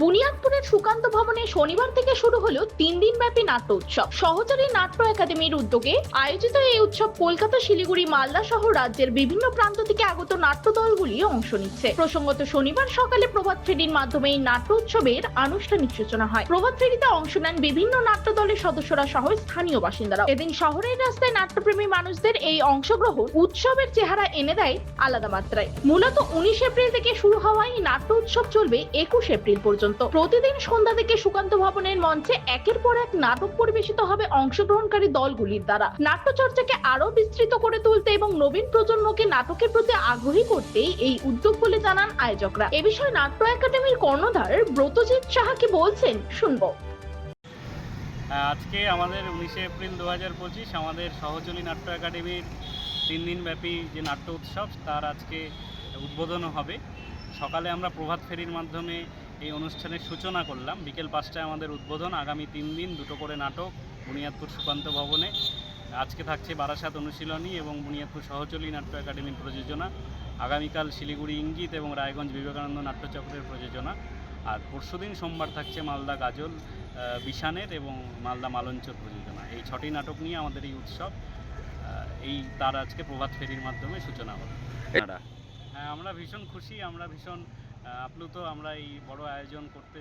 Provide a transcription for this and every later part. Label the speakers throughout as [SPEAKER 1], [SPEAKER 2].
[SPEAKER 1] বুনিয়াদপুরের সুকান্ত ভবনে শনিবার থেকে শুরু হলো তিন দিন ব্যাপী নাট্য উৎসব। সহচারী নাট্য একাডেমির উদ্যোগে আয়োজিত এই উৎসব কলকাতা, শিলিগুড়ি, মালদা সহ রাজ্যের বিভিন্ন প্রান্ত থেকে আগত নাট্য দলগুলি অংশ নিচ্ছে। প্রসঙ্গত শনিবার সকালে প্রভাত ফেরির মাধ্যমে এই নাট্য উৎসবের আনুষ্ঠানিক সূচনা হয়। প্রভাত ফেরিতে অংশ নেন বিভিন্ন নাট্য দলের সদস্যরা সহ স্থানীয় বাসিন্দারা। এদিন শহরের রাস্তায় নাট্যপ্রেমী মানুষদের এই অংশগ্রহণ উৎসবের চেহারা এনে দেয় আলাদা মাত্রায়। মূলত উনিশ এপ্রিল থেকে শুরু হওয়া এই নাট্য উৎসব চলবে একুশ এপ্রিল পর্যন্ত। প্রতিদিন সন্ধ্যা থেকে সুকান্ত ভবনের মঞ্চে একের পর এক নাটক পরিবেশিত হবে অংশগ্রহণকারী দলগুলির দ্বারা। নাট্যচর্চাকে আরও বিস্তৃত করে তুলতে এবং নবীন প্রজন্মকে নাটকের প্রতি আগ্রহী করতে এই উদ্যোগ বলে জানান আয়োজকরা। এ বিষয়ে নাট্য একাডেমির কর্ণধার ব্রতজিৎ সাহা কি বলছেন শুনব।
[SPEAKER 2] আজকে আমাদের উনিশে এপ্রিল দু হাজার পঁচিশ আমাদের সহচলী নাট্য একাডেমির তিন দিনব্যাপী যে নাট্য উৎসব, তার আজকে উদ্বোধন হবে। সকালে আমরা প্রভাত ফেরির মাধ্যমে এই অনুষ্ঠানের সূচনা করলাম। বিকেল পাঁচটায় আমাদের উদ্বোধন আগামী তিন দিন দুটো করে নাটক বুনিয়াদপুর সুকান্ত ভবনে। আজকে থাকছে বারাসাত অনুশীলনী এবং বুনিয়াদপুর সহচলী নাট্য একাডেমির প্রযোজনা। আগামীকাল শিলিগুড়ি ইঙ্গিত এবং রায়গঞ্জ বিবেকানন্দ নাট্যচক্রের প্রযোজনা। আর পরশুদিন সোমবার থাকছে মালদা গাজল বিশানের এবং মালদা মালঞ্চর প্রযোজনা। এই ছটি নাটক নিয়ে আমাদের এই উৎসব এই তার আজকে প্রভাত ফেরির মাধ্যমে সূচনা হলো হ্যাঁ আমরা ভীষণ খুশি আমরা ভীষণ আপ্লুত। আমরা এই বড় আয়োজন করতে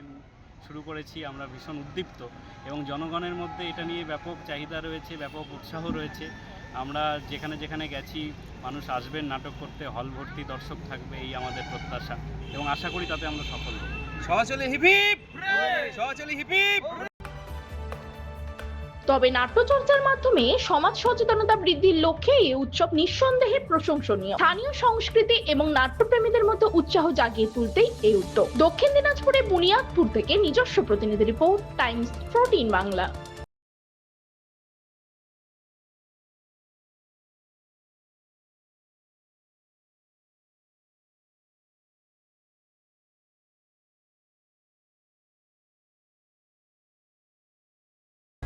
[SPEAKER 2] শুরু করেছি। আমরা ভীষণ উদ্দীপ্ত এবং জনগণের মধ্যে এটা নিয়ে ব্যাপক চাহিদা রয়েছে, ব্যাপক উৎসাহ রয়েছে। আমরা যেখানে যেখানে গেছি, মানুষ আসবেন, নাটক করতে, হল ভর্তি, দর্শক থাকবে, এই আমাদের প্রত্যাশা এবং আশা করি তাতে আমরা সফল হব।
[SPEAKER 3] সহচলে হিপিপ! সহচলে হিপিপ!
[SPEAKER 1] তবে নাট্যচর্চার মাধ্যমে সমাজ সচেতনতা বৃদ্ধির লক্ষ্যে এই উৎসব নিঃসন্দেহে প্রশংসনীয়। স্থানীয় সংস্কৃতি এবং নাট্যপ্রেমীদের মধ্যে উৎসাহ জাগিয়ে তুলতেই এই উদ্যোগ দক্ষিণ দিনাজপুরে বুনিয়াদপুর থেকে নিজস্ব প্রতিনিধি রিপোর্ট, টাইমস ফোরটিন বাংলা।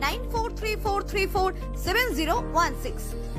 [SPEAKER 4] 943434701